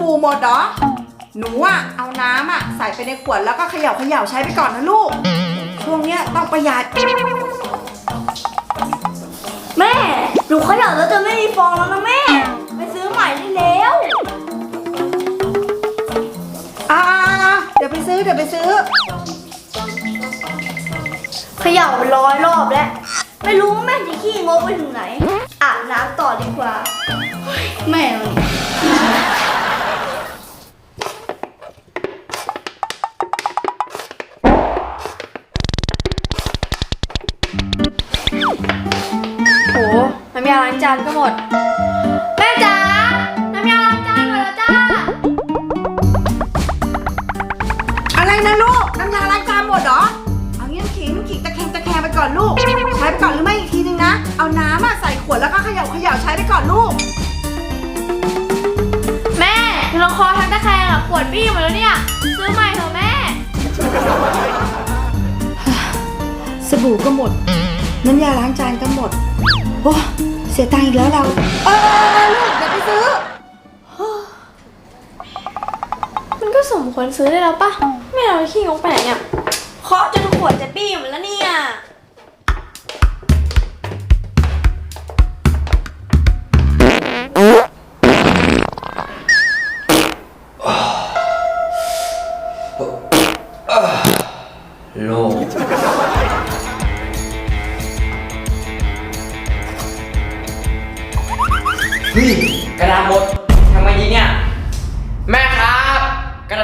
บู่หมดเหรอ หนูอะเอาน้ำอะใส่ไปในขวดแล้วก็เขย่าเขย่าใช้ไปก่อนนะลูก ช่วงเนี้ยต้องประหยัด แม่ หนูเขย่าแล้วจะไม่มีฟองแล้วนะแม่ ไปซื้อใหม่ได้แล้วอ่าเดี๋ยวไปซื้อเดี๋ยวไปซื้อ เขย่าร้อยรอบแล้ว ไม่รู้ว่าแม่จะขี้งกไปถึงไหนอาบน้ำต่อดีกว่าเฮ้ยแม่มันโน้ำยาล้างจานก็หมด แม่จ๋า น้ำยาล้างจานหมดแล้วจ้า อะไรนะลูก น้ำยาล้างจานหมดเหรอ เอางี้น้ำขิงน้ำขิงตะแคงตะแคงไปก่อนลูก ใช้ไปก่อนหรือไม่อีกทีนึงนะ เอาน้ำอะใส่ขวดแล้วก็เขย่าเขย่าใช้ไปก่อนลูก แม่หนูลองคอทั้งตะแคงอะขวดปี้หมดแล้วเนี่ย ซื้อใหม่เถอะแม่ สบู่ก็หมด น้ำยาล้างจานก็หมด โอ้เสียตังค์อีกแล้วเรา เออเออเออลูกเดี๋ยวไปซื้อ มันก็สมควรซื้อได้แล้วปะไม่เอาขี้งกไปไหนเนี่ยเคาะจนขวดจะปี้หมดแล้วเนี่ย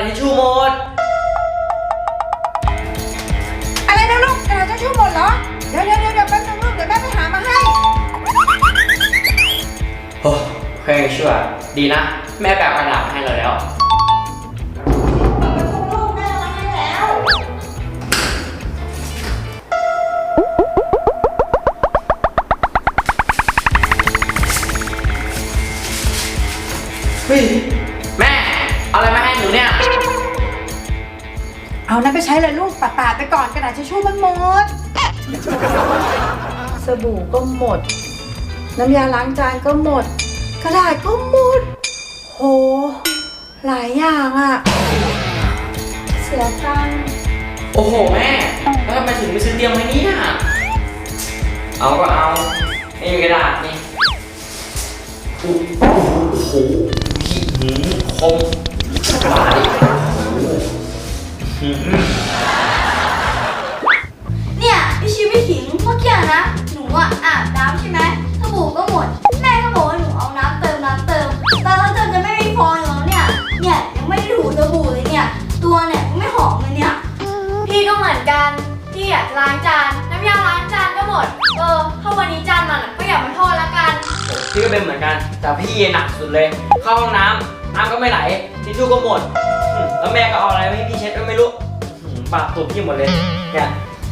ทิชชู่หมด อะไรนะลูกกระดาษทิชชู่หมดเหรอ เดี๋ยวเดี๋ยวเดี๋ยวเดี๋ยวแป๊บนึงลูกเดี๋ยวแม่ไปหามาให้ โอ้เฮ้ยชั่ว ดีนะ แม่แปะกระดาษมาให้เราแล้ว เอานั้นไปใช้เลยลูกปาดๆไปก่อนกระดาษทิชชู่มันหมด สบู่ก็หมด น้ำยาล้างจานก็หมด กระดาษก็หมด โห หลายอย่างอะเสียตังค์โอ้โหแม่แล้วทำไมถึงไม่ซื้อเตรียมไว้เนี่ยเอาก็เอาไม่มีกระดาษนี่โอ้โหขี้หืมคมหลายหืม เนี่ยพี่ชิพี่ขิงเมื่อกี้นะ หนูอะอาบน้ำใช่ไหมสบู่ก็หมด แม่ก็บอกว่าหนูเอาน้ำเติมน้ำเติมแต่แล้วเติมจะไม่มีฟองอยู่แล้วเนี่ย เนี่ยยังไม่ได้ถูสบู่เลยเนี่ย ตัวเนี่ยก็ไม่หอมเลยเนี่ย พี่ก็เหมือนกัน พี่อยากล้างจาน น้ำยาล้างจานก็หมด เออถ้าวันนี้จานมันอะก็อย่ามาโทษละกัน พี่ก็เป็นเหมือนกัน แต่พี่หนักสุดเลย เข้าห้องน้ำน้ำก็ไม่ไหลทิชชู่ก็หมด แล้วแม่ก็เอาอะไรมาให้พี่เช็ดก็ไม่รู้หืมปากตัวพี่หมดเลย เนี่ย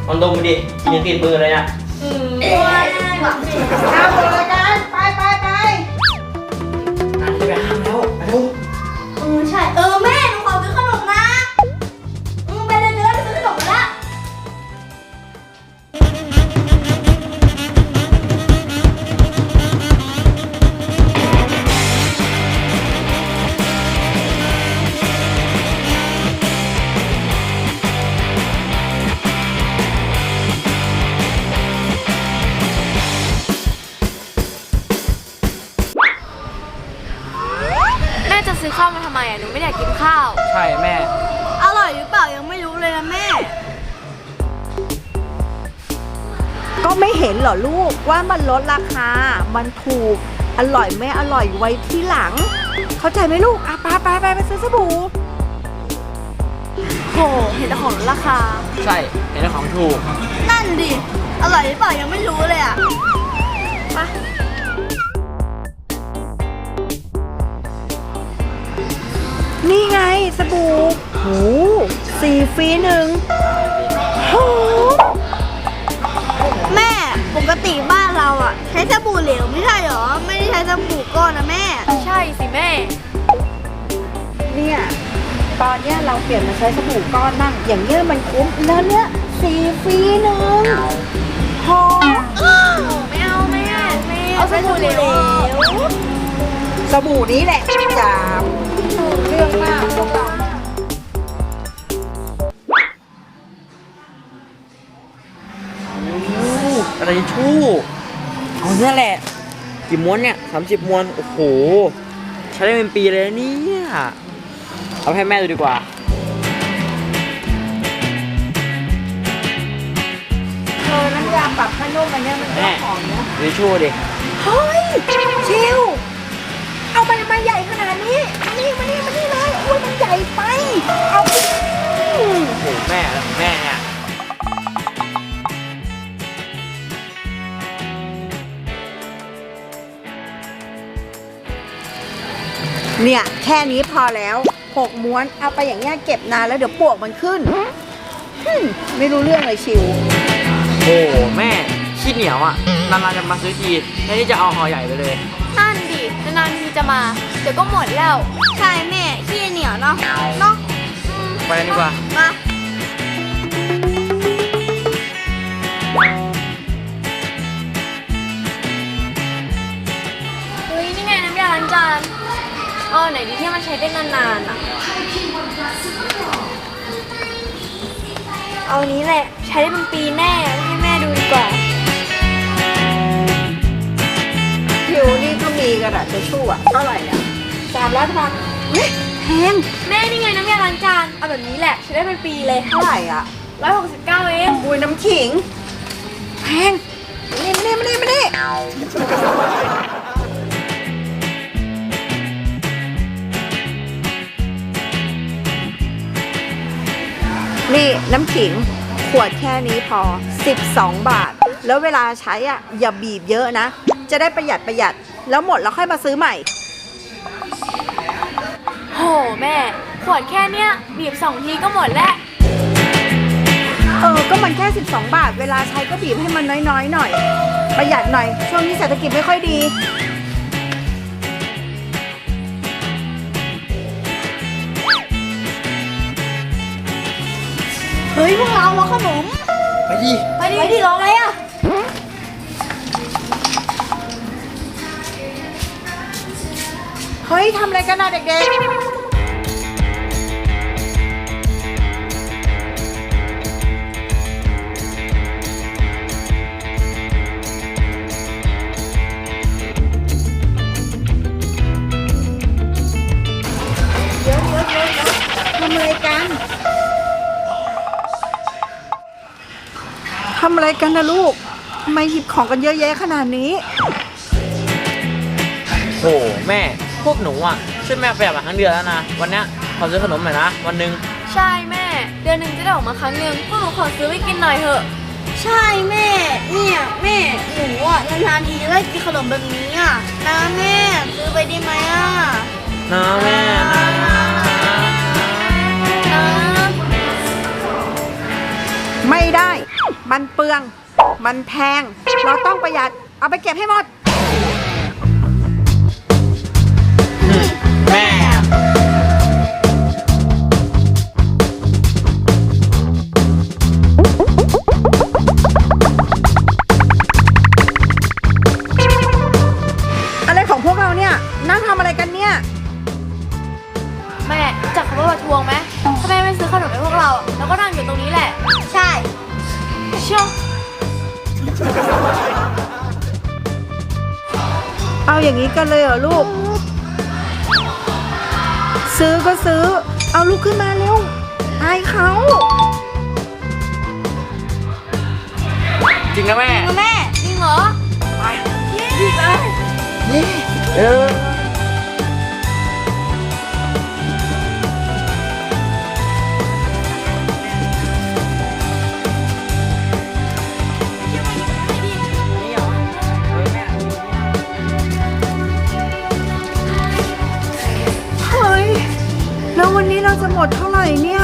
ลองดมดูดิยังติดมือเลยเนี่ย อืมโอ้ยหวังสิเอาหมดเลยกัน ซื้อข้าวมาทำไมอะหนูไม่ได้อยากกินข้าว ใช่แม่ อร่อยหรือเปล่ายังไม่รู้เลยนะแม่ ก็ไม่เห็นเหรอลูกว่ามันลดราคา มันถูก อร่อยไม่อร่อยไว้ที่หลัง เข้าใจไหมลูกอะไปไปไปไปซื้อสบู่โห เห็นแต่ของลดราคา ใช่เห็นของถูก นั่นดิ อร่อยหรือเปล่ายังไม่รู้เลยอะ นี่ไงสบู่โหสี่ฟรีหนึ่งโหแม่ปกติบ้านเราอะใช้สบู่เหลวไม่ใช่หรอ ไม่ได้ใช้สบู่ก้อนนะแม่ ใช่สิแม่ เนี่ยตอนเนี้ยเราเปลี่ยนมาใช้สบู่ก้อนนั่งอย่างเงี้ยมันคุ้มแล้วเนี่ยสี่ฟรีหนึ่งหอมไม่เอาแม่เอาสบู่เหลวสบู่นี้แหละจามโอ้ รื่องมากพวกเราอะไรชู่เอาเนี่ยแหละ กี่ม้วนเนี่ยสามสิบม้วน โอ้โห ใช้ได้เป็นปีเลยนะเนี่ย เอาให้แม่ดูดีกว่าเออน้ำยาปรับผ้านุ่มอันเนี้ยมันก็แม่หอมนะ ดูชู่ดิ เฮ้ย ชิว ใหญ่ไป เอาไปโอ้โหแม่แล้วแม่เนี่ยเนี่ย แค่นี้พอแล้วหกม้วนเอาไปอย่างเงี้ยเก็บนานแล้วเดี๋ยวปวกมันขึ้นหึ่มไม่รู้เรื่องเลยชิว โอ้โหแม่ขี้เหนียวอะนานๆจะมาซื้อทีแค่ที่จะเอาห่อใหญ่ไปเลย นั่นดิ นานๆทีจะมา เดี๋ยวก็หมดแล้ว ใช่แม่ขี้ เหนียวเนาะเนาะไปกันดีกว่า มาเฮ้ยนี่ไงน้ำยาล้างจานเออไหนดีที่มันใช้ได้นานๆอะ เอานี้แหละ ใช้ได้เป็นปีแน่ ให้แม่ดูดีกว่าชิวนี่ก็มีกระดาษทิชชู่อะเท่าไหร่อะสามร้อยพันเฮ้ย แพง แม่นี่ไงน้ำยาล้างจาน เอาแบบนี้แหละใช้ได้เป็นปีเลย เท่าไหร่อะ169เองบุยน้ำขิง แพงนี่มานี่มานี่มานี่นี่น้ำขิงขวดแค่นี้พอ 12 บาท แล้วเวลาใช้อะอย่าบีบเยอะนะ จะได้ประหยัดประหยัด แล้วหมดแล้วค่อยมาซื้อใหม่โหแม่ ขวดแค่เนี้ยบีบสองทีก็หมดแล้วเออ ก็มันแค่ 12 บาท เวลาใช้ก็บีบให้มันน้อยๆ หน่อย ประหยัดหน่อย ช่วงนี้เศรษฐกิจไม่ค่อยดี เฮ้ย พวกเรารอขนม ไปดิ ไปดิไปดิรออะไรอะ เฮ้ยทำอะไรกันนะเด็กๆ เดี๋ยวเดี๋ยวเดี๋ยวเดี๋ยวทำอะไรกันทำอะไรกันนะลูกทำไมหยิบของกันเยอะแยะขนาดนี้ โอ้โหแม่ พวกหนูอะช่วยแม่ประหยัดมาทั้งเดือนแล้วนะ วันเนี้ยขอซื้อขนมหน่อยนะ วันหนึ่งใช่แม่ เดือนหนึ่งจะได้ออกมาครั้งหนึ่งพวกหนูขอซื้อไปกินหน่อยเถอะ ใช่แม่ เนี่ยแม่หนูอะนานๆทีจะได้กินขนมแบบนี้อะนะแม่ซื้อไปได้ไหมอะ นะแม่นะ ไม่ได้ มันเปลือง มันแพง เราต้องประหยัด เอาไปเก็บให้หมด แม่ อะไรของพวกเราเนี่ย นั่งทำอะไรกันเนี่ย แม่รู้จักคำว่าประท้วงไหมถ้าแม่ไม่ซื้อขนมให้พวกเราเราก็นั่งอยู่ตรงนี้แหละ ใช่ เชียวเอาอย่างนี้กันเลยเหรอลูก ซื้อก็ซื้อ เอาลูกขึ้นมาเร็วอายเขาจริงนะแม่ แม่จริงเหรอเออเฮ้ยแล้ววันนี้เรา จะหมดเท่าไหร่เนี่ย